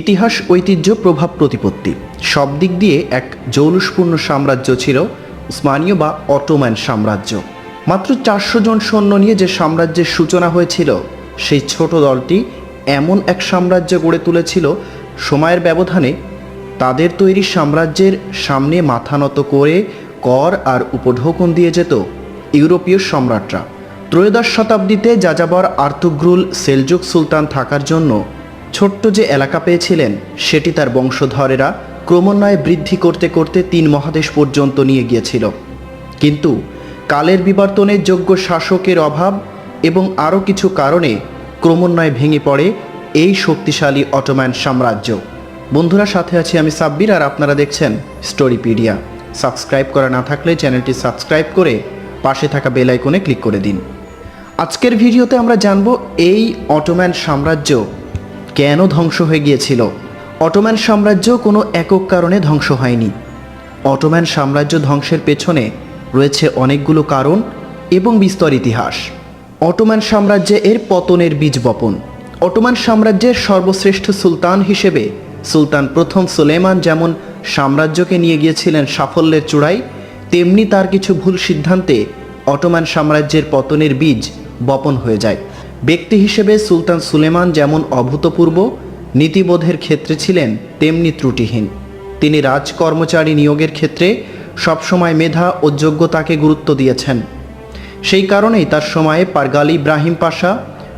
ইতিহাস, ঐতিহ্য, প্রভাব প্রতিপত্তি সব দিক দিয়ে এক জৌলুসপূর্ণ সাম্রাজ্য ছিল উসমানীয় বা অটোম্যান সাম্রাজ্য। মাত্র চারশো জন সৈন্য নিয়ে যে সাম্রাজ্যের সূচনা হয়েছিল, সেই ছোট দলটি এমন এক সাম্রাজ্য গড়ে তুলেছিল, সময়ের ব্যবধানে তাদের তৈরি সাম্রাজ্যের সামনে মাথা নত করে কর আর উপঢৌকন দিয়ে যেত ইউরোপীয় সম্রাটরা। ত্রয়োদশ শতাব্দীতে যাযাবর আর্তুগ্রুল সেলজুক সুলতান থাকার জন্য ছোট্ট যে এলাকা পেয়েছিলেন, সেটি তার বংশধরেরা ক্রমান্বয়ে বৃদ্ধি করতে করতে তিন মহাদেশ পর্যন্ত নিয়ে গিয়েছিল। কিন্তু কালের বিবর্তনের যোগ্য শাসকের অভাব এবং আরও কিছু কারণে ক্রমান্বয়ে ভেঙে পড়ে এই শক্তিশালী অটোম্যান সাম্রাজ্য। বন্ধুরা, সাথে আছি আমি সাব্বির আর আপনারা দেখছেন স্টোরিপিডিয়া। সাবস্ক্রাইব করা না থাকলে চ্যানেলটি সাবস্ক্রাইব করে পাশে থাকা বেল আইকনে ক্লিক করে দিন। আজকের ভিডিওতে আমরা জানব এই অটোম্যান সাম্রাজ্য কেন ধ্বংস হয়ে গিয়েছিল? অটোম্যান সাম্রাজ্য কোনো একক কারণে ধ্বংস হয়নি। অটোম্যান সাম্রাজ্য ধ্বংসের পেছনে রয়েছে অনেকগুলো কারণ এবং বিস্তর ইতিহাস। অটোম্যান সাম্রাজ্যে এর পতনের বীজ বপন। অটোম্যান সাম্রাজ্যের সর্বশ্রেষ্ঠ সুলতান হিসেবে সুলতান প্রথম সুলেমান যেমন সাম্রাজ্যকে নিয়ে গিয়েছিলেন সাফল্যের চূড়ায়, তেমনি তার কিছু ভুল সিদ্ধান্তে অটোম্যান সাম্রাজ্যের পতনের বীজ বপন হয়ে যায়। ব্যক্তি হিসেবে সুলতান সুলেমান যেমন অভূতপূর্ব, নীতিবোধের ক্ষেত্রে ছিলেন তেমনি ত্রুটিহীন। তিনি রাজকর্মচারী নিয়োগের ক্ষেত্রে সবসময় মেধা ও যোগ্যতাকে গুরুত্ব দিয়েছেন। সেই কারণেই তার সময়ে পারগাল ইব্রাহিম পাশা,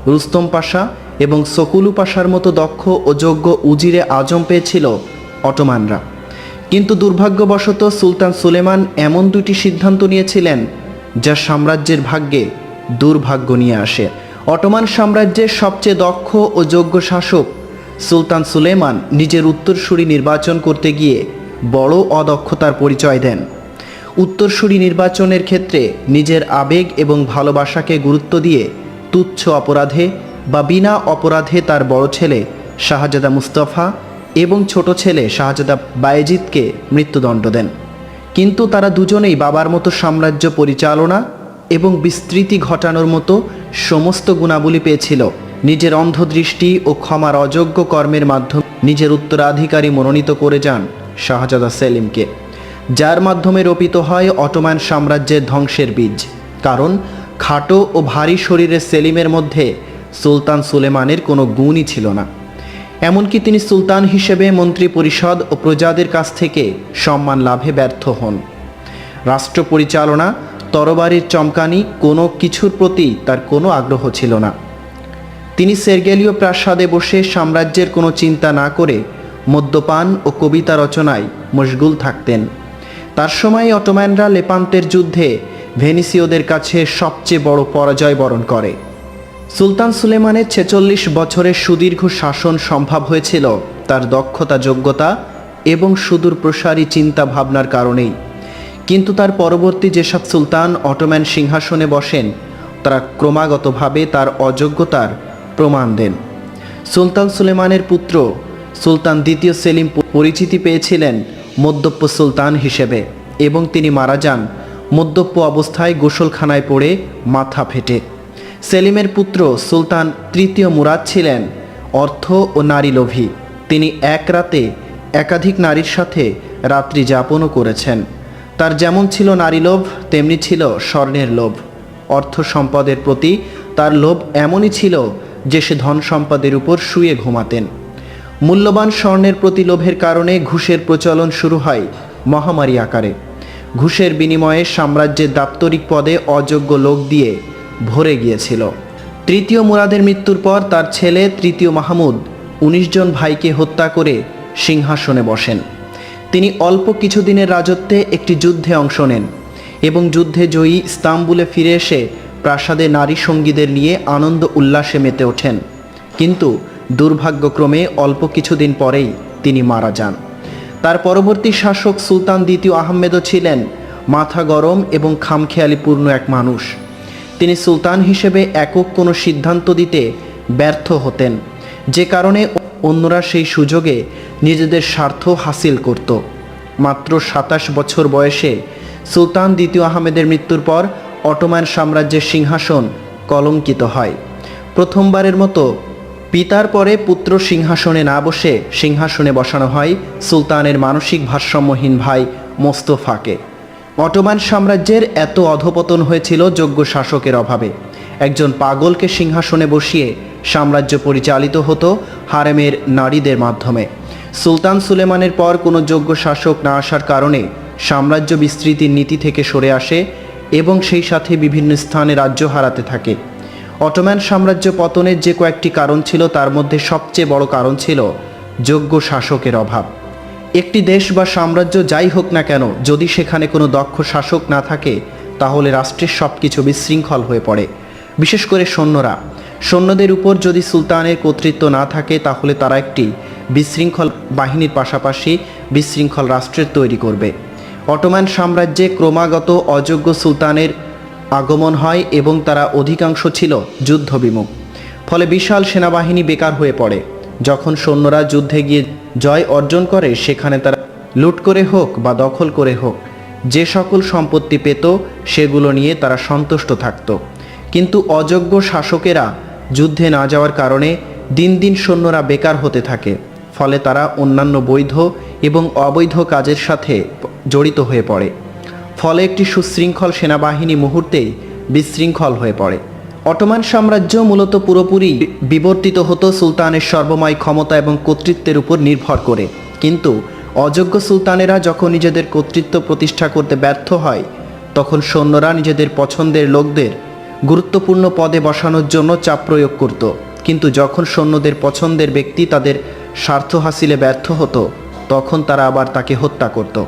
রুস্তম পাশা এবং সকুলু পাশার মতো দক্ষ ও যোগ্য উজিরে আজম পেয়েছিল অটোমানরা। কিন্তু দুর্ভাগ্যবশত সুলতান সুলেমান এমন দুটি সিদ্ধান্ত নিয়েছিলেন যা সাম্রাজ্যের ভাগ্যে দুর্ভাগ্য নিয়ে আসে। অটোমান সাম্রাজ্যের সবচেয়ে দক্ষ ও যোগ্য শাসক সুলতান সুলেমান নিজের উত্তরসূরি নির্বাচন করতে গিয়ে বড় অদক্ষতার পরিচয় দেন। উত্তরসূরি নির্বাচনের ক্ষেত্রে নিজের আবেগ এবং ভালোবাসাকে গুরুত্ব দিয়ে তুচ্ছ অপরাধে বা বিনা অপরাধে তার বড় ছেলে শাহজাদা মুস্তফা এবং ছোট ছেলে শাহজাদা বায়েজিদকে মৃত্যুদণ্ড দেন। কিন্তু তারা দুজনেই বাবার মতো সাম্রাজ্য পরিচালনা এবং বিস্তৃতি ঘটানোর মতো সমস্ত গুণাবলী পেয়েছিল। নিজের অন্ধদৃষ্টি ও ক্ষমার অযোগ্য কর্মের মাধ্যমে নিজের উত্তরাধিকারী মনোনীত করে যান শাহজাদা সেলিমকে। যার মাধ্যমে রোপিত হয় অটোম্যান সাম্রাজ্যের ধ্বংসের বীজ। কারণ, খাটো ও ভারী শরীরের সেলিমের মধ্যে সুলতান সুলেমানের কোনো গুণই ছিল না। এমনকি তিনি সুলতান হিসেবে মন্ত্রী পরিষদ ও প্রজাদের কাছ থেকে সম্মান লাভে ব্যর্থ হন। রাষ্ট্র পরিচালনা তরবারির চমকানি কোনো কিছুর প্রতি তার কোনো আগ্রহ ছিল না। তিনি সের্গেলীয় প্রাসাদে বসে সাম্রাজ্যের কোনো চিন্তা না করে মদ্যপান ও কবিতা রচনায় মশগুল থাকতেন। তার সময় অটোম্যানরা লেপান্তের যুদ্ধে ভেনিসীয়দের কাছে সবচেয়ে বড় পরাজয় বরণ করে। সুলতান সুলেমানের ছেচল্লিশ বছরের সুদীর্ঘ শাসন সম্ভব হয়েছিল তার দক্ষতা, যোগ্যতা এবং সুদূর প্রসারী চিন্তা ভাবনার কারণেই। কিন্তু তার পরবর্তী যেসব সুলতান অটোম্যান সিংহাসনে বসেন, তারা ক্রমাগতভাবে তার অযোগ্যতার প্রমাণ দেন। সুলতান সুলেমানের পুত্র সুলতান দ্বিতীয় সেলিম পরিচিতি পেয়েছিলেন মদ্যপ্য সুলতান হিসেবে এবং তিনি মারা যান মদ্যপ্য অবস্থায় গোসলখানায় পড়ে মাথা ফেটে। সেলিমের পুত্র সুলতান তৃতীয় মুরাদ ছিলেন, অর্থ ও নারী লোভী। তিনি এক রাতে একাধিক নারীর সাথে রাত্রি যাপনও করেছেন। তার যেমন ছিল নারী লোভ, তেমনি ছিল স্বর্ণের লোভ। অর্থ সম্পদের প্রতি তার লোভ এমনই ছিল যে সে ধন সম্পদের উপর শুয়ে ঘুমাতেন। মূল্যবান স্বর্ণের প্রতি লোভের কারণে ঘুষের প্রচলন শুরু হয় মহামারী আকারে। ঘুষের বিনিময়ে সাম্রাজ্যের দাপ্তরিক পদে অযোগ্য লোক দিয়ে ভরে গিয়েছিল। তৃতীয় মুরাদের মৃত্যুর পর তার ছেলে তৃতীয় মাহমুদ উনিশ জন ভাইকে হত্যা করে সিংহাসনে বসেন। তিনি অল্প কিছুদিনের রাজত্বে একটি যুদ্ধে অংশ নেন এবং যুদ্ধে জয়ী ইস্তাম্বুলে ফিরে এসে প্রাসাদে নারী সঙ্গীদের নিয়ে আনন্দ উল্লাসে মেতে ওঠেন। কিন্তু দুর্ভাগ্যক্রমে অল্প কিছুদিন পরেই তিনি মারা যান। তার পরবর্তী শাসক সুলতান দ্বিতীয় আহমেদও ছিলেন মাথা গরম এবং খামখেয়ালিপূর্ণ এক মানুষ। তিনি সুলতান হিসেবে একক কোনো সিদ্ধান্ত দিতে ব্যর্থ হতেন। যে কারণে অন্যরা সেই সুযোগে নিজেদের স্বার্থ হাসিল করত। মাত্র সাতাশ বছর বয়সে সুলতান দ্বিতীয় আহমেদের মৃত্যুর পর অটোম্যান সাম্রাজ্যের সিংহাসন কলঙ্কিত হয়। প্রথমবারের মতো পিতার পরে পুত্র সিংহাসনে না বসে সিংহাসনে বসানো হয় সুলতানের মানসিক ভারসাম্যহীন ভাই মোস্তফাকে। অটোমান সাম্রাজ্যের এত অধপতন হয়েছিল যোগ্য শাসকের অভাবে। একজন পাগলকে সিংহাসনে বসিয়ে সাম্রাজ্য পরিচালিত হতো হারেমের নারীদের মাধ্যমে। সুলতান সুলেমানের পর কোনো যোগ্য শাসক না আসার কারণে সাম্রাজ্য বিস্তৃতির নীতি থেকে সরে আসে এবং সেই সাথে বিভিন্ন স্থানে রাজ্য হারাতে থাকে। অটোম্যান সাম্রাজ্য পতনের যে কয়েকটি কারণ ছিল, তার মধ্যে সবচেয়ে বড় কারণ ছিল যোগ্য শাসকের অভাব। একটি দেশ বা সাম্রাজ্য যাই হোক না কেন, যদি সেখানে কোনো দক্ষ শাসক না থাকে, তাহলে রাষ্ট্রের সব কিছু বিশৃঙ্খল হয়ে পড়ে। বিশেষ করে সৈন্যরা। সৈন্যদের উপর যদি সুলতানের কর্তৃত্ব না থাকে, তাহলে তারা একটি বিশৃঙ্খল বাহিনীর পাশাপাশি বিশৃঙ্খল রাষ্ট্রের তৈরি করবে। অটোম্যান সাম্রাজ্যে ক্রমাগত অযোগ্য সুলতানের আগমন হয় এবং তারা অধিকাংশ ছিল যুদ্ধবিমুখ। ফলে বিশাল সেনাবাহিনী বেকার হয়ে পড়ে। যখন সৈন্যরা যুদ্ধে গিয়ে জয় অর্জন করে, সেখানে তারা লুট করে হোক বা দখল করে হোক, যে সকল সম্পত্তি পেত, সেগুলো নিয়ে তারা সন্তুষ্ট থাকত। কিন্তু অযোগ্য শাসকেরা যুদ্ধে না যাওয়ার কারণে দিন দিন সৈন্যরা বেকার হতে থাকে, ফলে তারা অন্যান্য বৈধ এবং অবৈধ কাজের সাথে জড়িত হয়ে পড়ে। ফলে একটি সুশৃঙ্খল সেনাবাহিনী মুহূর্তেই বিশৃঙ্খল হয়ে পড়ে। অটোমান সাম্রাজ্য মূলত পুরোপুরি বিবর্তিত হতো সুলতানের সর্বময় ক্ষমতা এবং কর্তৃত্বের উপর নির্ভর করে। কিন্তু অযোগ্য সুলতানেরা যখন নিজেদের কর্তৃত্ব প্রতিষ্ঠা করতে ব্যর্থ হয়, তখন সৈন্যরা নিজেদের পছন্দের লোকদের গুরুত্বপূর্ণ পদে বসানোর জন্য চাপ প্রয়োগ করত। কিন্তু যখন সৈন্যদের পছন্দের ব্যক্তি তাদের স্বার্থ হাসিলে ব্যর্থ হতো, তখন তারা আবার তাকে হত্যা করত।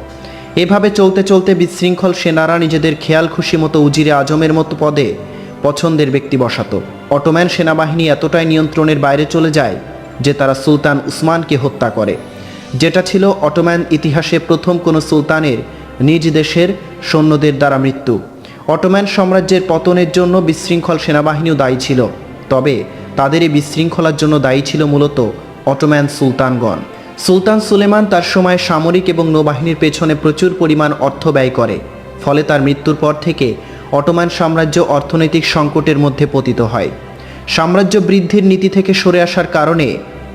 এভাবে চলতে চলতে বিশৃঙ্খল সেনারা নিজেদের খেয়াল খুশি মতো উজিরে আজমের মতো পদে পছন্দের ব্যক্তি বসাত। অটোম্যান সেনাবাহিনী এতটাই নিয়ন্ত্রণের বাইরে চলে যায় যে তারা সুলতান উসমানকে হত্যা করে। যেটা ছিল অটোম্যান ইতিহাসে প্রথম কোনো সুলতানের নিজ দেশের সৈন্যদের দ্বারা মৃত্যু। অটোম্যান সাম্রাজ্যের পতনের জন্য বিশৃঙ্খল সেনাবাহিনীও দায়ী ছিল। তবে তাদের এই বিশৃঙ্খলার জন্য দায়ী ছিল মূলত অটোম্যান সুলতানগণ। সুলতান সুলেমান তার সময় সামরিক এবং নৌবাহিনীর পেছনে প্রচুর পরিমাণ অর্থ ব্যয় করে, ফলে তার মৃত্যুর পর থেকে অটোমান সাম্রাজ্য অর্থনৈতিক সংকটের মধ্যে পতিত হয়। সাম্রাজ্য বৃদ্ধির নীতি থেকে সরে আসার কারণে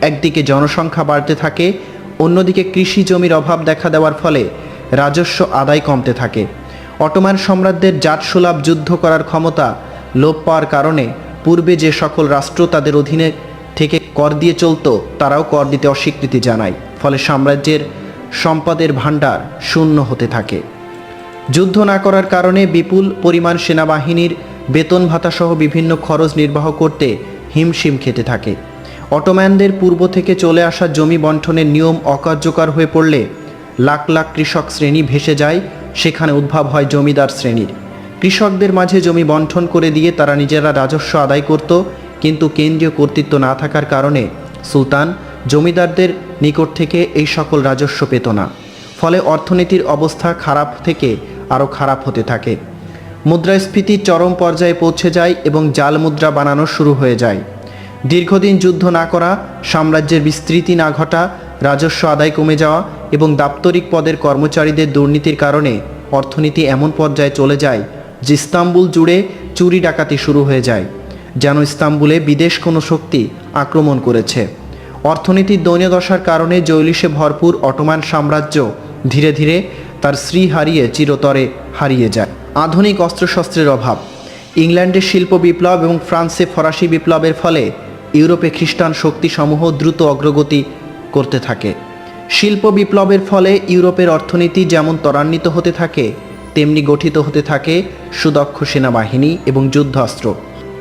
একদিকে জনসংখ্যা বাড়তে থাকে, অন্যদিকে কৃষি জমির অভাব দেখা দেওয়ার ফলে রাজস্ব আদায় কমতে থাকে। অটোমান সম্রাটদের জাতসুলভ যুদ্ধ করার ক্ষমতা লোপ পাওয়ার কারণে পূর্বে যে সকল রাষ্ট্র তাদের অধীনে থেকে কর দিয়ে চলতো, তারাও কর দিতে অস্বীকৃতি জানায়, ফলে সাম্রাজ্যের সম্পদের ভাণ্ডার শূন্য হতে থাকে। যুদ্ধ না করার কারণে বিপুল পরিমাণ সেনাবাহিনীর বেতন ভাতাসহ বিভিন্ন খরচ নির্বাহ করতে হিমশিম খেতে থাকে। অটোম্যানদের পূর্ব থেকে চলে আসা জমি বন্টনের নিয়ম অকার্যকর হয়ে পড়লে লাখ লাখ কৃষক শ্রেণি ভেসে যায় সেখানে উদ্ভব হয় জমিদার শ্রেণির। কৃষকদের মাঝে জমি বন্টন করে দিয়ে তারা নিজেরা রাজস্ব আদায় করত, কিন্তু কেন্দ্রীয় কর্তৃত্ব না থাকার কারণে সুলতান জমিদারদের নিকট থেকে এই সকল রাজস্ব পেত না। ফলে অর্থনীতির অবস্থা খারাপ থেকে আরও খারাপ হতে থাকে। মুদ্রাস্ফীতি চরম পর্যায়ে পৌঁছে যায় এবং জাল মুদ্রা বানানো শুরু হয়ে যায়। দীর্ঘদিন যুদ্ধ না করা, সাম্রাজ্যের বিস্তৃতি না ঘটা রাজস্ব আদায় কমে যাওয়া এবং দাপ্তরিক পদের কর্মচারীদের দুর্নীতির কারণে অর্থনীতি এমন পর্যায়ে চলে যায় যে ইস্তাম্বুল জুড়ে চুরি ডাকাতি শুরু হয়ে যায়, যেন ইস্তাম্বুলে বিদেশ কোনো শক্তি আক্রমণ করেছে। অর্থনীতির দৈন্যদশার কারণে জৈলিশে ভরপুর অটোমান সাম্রাজ্য ধীরে ধীরে তার শ্রী হারিয়ে চিরতরে হারিয়ে যায়। আধুনিক অস্ত্রশস্ত্রের অভাব। ইংল্যান্ডের শিল্প বিপ্লব এবং ফ্রান্সে ফরাসি বিপ্লবের ফলে ইউরোপে খ্রিস্টান শক্তিসমূহ দ্রুত অগ্রগতি করতে থাকে। শিল্প বিপ্লবের ফলে ইউরোপের অর্থনীতি যেমন ত্বরান্বিত হতে থাকে, তেমনি গঠিত হতে থাকে সুদক্ষ সেনাবাহিনী এবং যুদ্ধাস্ত্র।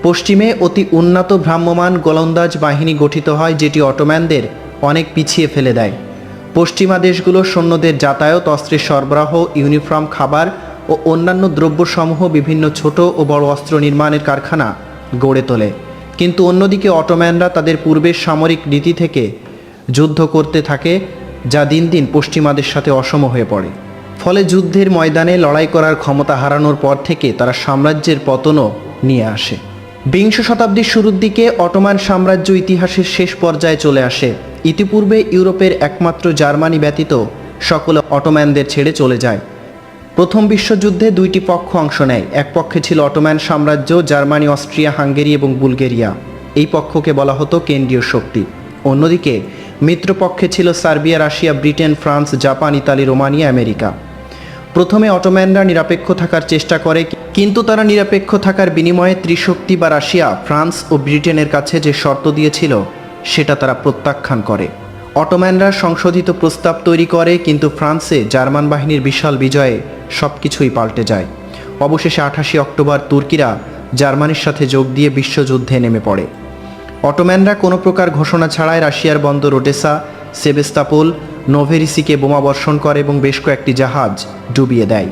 পশ্চিমে অতি উন্নত ভ্রাম্যমান গোলন্দাজ বাহিনী গঠিত হয়, যেটি অটোম্যানদের অনেক পিছিয়ে ফেলে দেয়। পশ্চিমা দেশগুলো সৈন্যদের যাতায়াত, অস্ত্রের সরবরাহ, ইউনিফর্ম খাবার ও অন্যান্য দ্রব্যসমূহ বিভিন্ন ছোট ও বড় অস্ত্র নির্মাণের কারখানা গড়ে তোলে। কিন্তু অন্যদিকে অটোম্যানরা তাদের পূর্বের সামরিক নীতি থেকে যুদ্ধ করতে থাকে, যা দিন দিন পশ্চিমাদের সাথে অসম হয়ে পড়ে। ফলে যুদ্ধের ময়দানে লড়াই করার ক্ষমতা হারানোর পর থেকে তারা সাম্রাজ্যের পতনও নিয়ে আসে। বিংশ শতাব্দীর শুরুর দিকে অটোমান সাম্রাজ্য ইতিহাসের শেষ পর্যায়ে চলে আসে। ইতিপূর্বে ইউরোপের একমাত্র জার্মানি ব্যতীত সকলে অটোম্যানদের ছেড়ে চলে যায়। প্রথম বিশ্বযুদ্ধে দুইটি পক্ষ অংশ নেয়। এক পক্ষে ছিল অটোম্যান সাম্রাজ্য, জার্মানি, অস্ট্রিয়া, হাঙ্গেরি এবং বুলগেরিয়া। এই পক্ষকে বলা হতো কেন্দ্রীয় শক্তি। অন্যদিকে মিত্রপক্ষে ছিল Serbia, Russia, Britain, France, Japan, Italy, Romania, America. প্রথমে অটোম্যানরা নিরপেক্ষ থাকার চেষ্টা করে, কিন্তু তারা নিরপেক্ষ থাকার বিনিময়ে ত্রিশক্তি বা রাশিয়া, ফ্রান্স ও ব্রিটেনের কাছে যে শর্ত দিয়েছিল, সেটা তারা প্রত্যাখ্যান করে। অটোম্যানরা সংশোধিত প্রস্তাব তৈরি করে, কিন্তু ফ্রান্সে জার্মান বাহিনীর বিশাল বিজয়ে সব কিছুই পাল্টে যায়। অবশেষে আঠাশে অক্টোবর তুর্কিরা জার্মানির সাথে যোগ দিয়ে বিশ্বযুদ্ধে নেমে পড়ে। অটোম্যানরা কোনো প্রকার ঘোষণা ছাড়াই রাশিয়ার বন্দর ওডেসা, সেবেস্তাপোল, নোভেরিসিকে বোমা বর্ষণ করে এবং বেশ কয়েকটি জাহাজ ডুবিয়ে দেয়।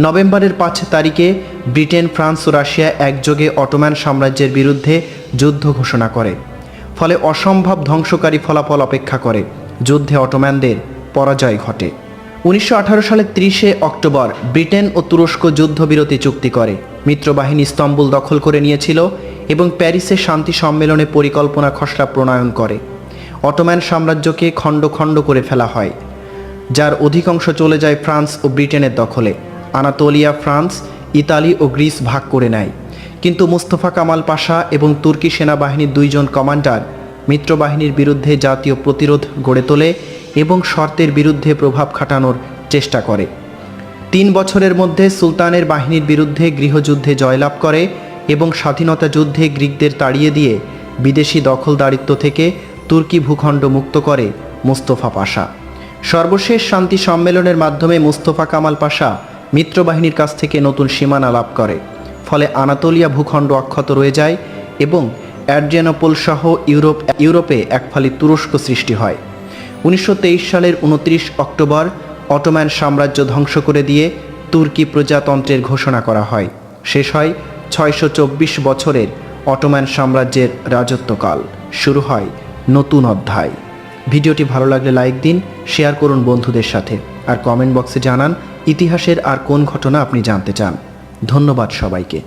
নভেম্বরের পাঁচ তারিখে ব্রিটেন, ফ্রান্স ও রাশিয়া একযোগে অটোম্যান সাম্রাজ্যের বিরুদ্ধে যুদ্ধ ঘোষণা করে। ফলে অসম্ভব ধ্বংসকারী ফলাফল অপেক্ষা করে। যুদ্ধে অটোম্যানদের পরাজয় ঘটে। উনিশশো আঠারো সালের ত্রিশে অক্টোবর ব্রিটেন ও তুরস্ক যুদ্ধবিরতি চুক্তি করে। মিত্রবাহিনী ইস্তম্বুল দখল করে নিয়েছিল। এবং প্যারিসে শান্তি সম্মেলনে পরিকল্পনা খসড়া প্রণয়ন করে। অটোম্যান সাম্রাজ্যকে খণ্ড খণ্ড করে ফেলা হয়, যার অধিকাংশ চলে যায় ফ্রান্স ও ব্রিটেনের দখলে। আনাতোলিয়া, ফ্রান্স, ইতালি ও গ্রিস ভাগ করে নেয়। কিন্তু মুস্তফা কামাল পাশা এবং তুর্কি সেনাবাহিনীর দুইজন কমান্ডার মিত্রবাহিনীর বিরুদ্ধে জাতীয় প্রতিরোধ গড়ে তোলে এবং শর্তের বিরুদ্ধে প্রভাব খাটানোর চেষ্টা করে। তিন বছরের মধ্যে সুলতানের বাহিনীর বিরুদ্ধে গৃহযুদ্ধে জয়লাভ করে এবং স্বাধীনতা যুদ্ধে গ্রিকদের তাড়িয়ে দিয়ে বিদেশি দখলদারিত্ব থেকে তুর্কি ভূখণ্ড মুক্ত করে মুস্তফা পাশা। সর্বশেষ শান্তি সম্মেলনের মাধ্যমে মুস্তফা কামাল পাশা মিত্রবাহিনীর কাছ থেকে নতুন সীমানা লাভ করে। ফলে আনাতোলিয়া ভূখণ্ড অক্ষত রয়ে যায় এবং অ্যাডজেনোপোল সহ ইউরোপ, ইউরোপে একফালি তুরস্ক সৃষ্টি হয়। উনিশশো তেইশ সালের উনত্রিশ অক্টোবর অটোম্যান সাম্রাজ্য ধ্বংস করে দিয়ে তুর্কি প্রজাতন্ত্রের ঘোষণা করা হয়। শেষ হয় ছয়শো চব্বিশ বছরের অটোম্যান সাম্রাজ্যের রাজত্বকাল। শুরু হয় নতুন অধ্যায়। ভিডিওটি ভালো লাগলে লাইক দিন, শেয়ার করুন বন্ধুদের সাথে, আর কমেন্ট বক্সে জানান ইতিহাসের আর কোন ঘটনা আপনি জানতে চান। ধন্যবাদ সবাইকে।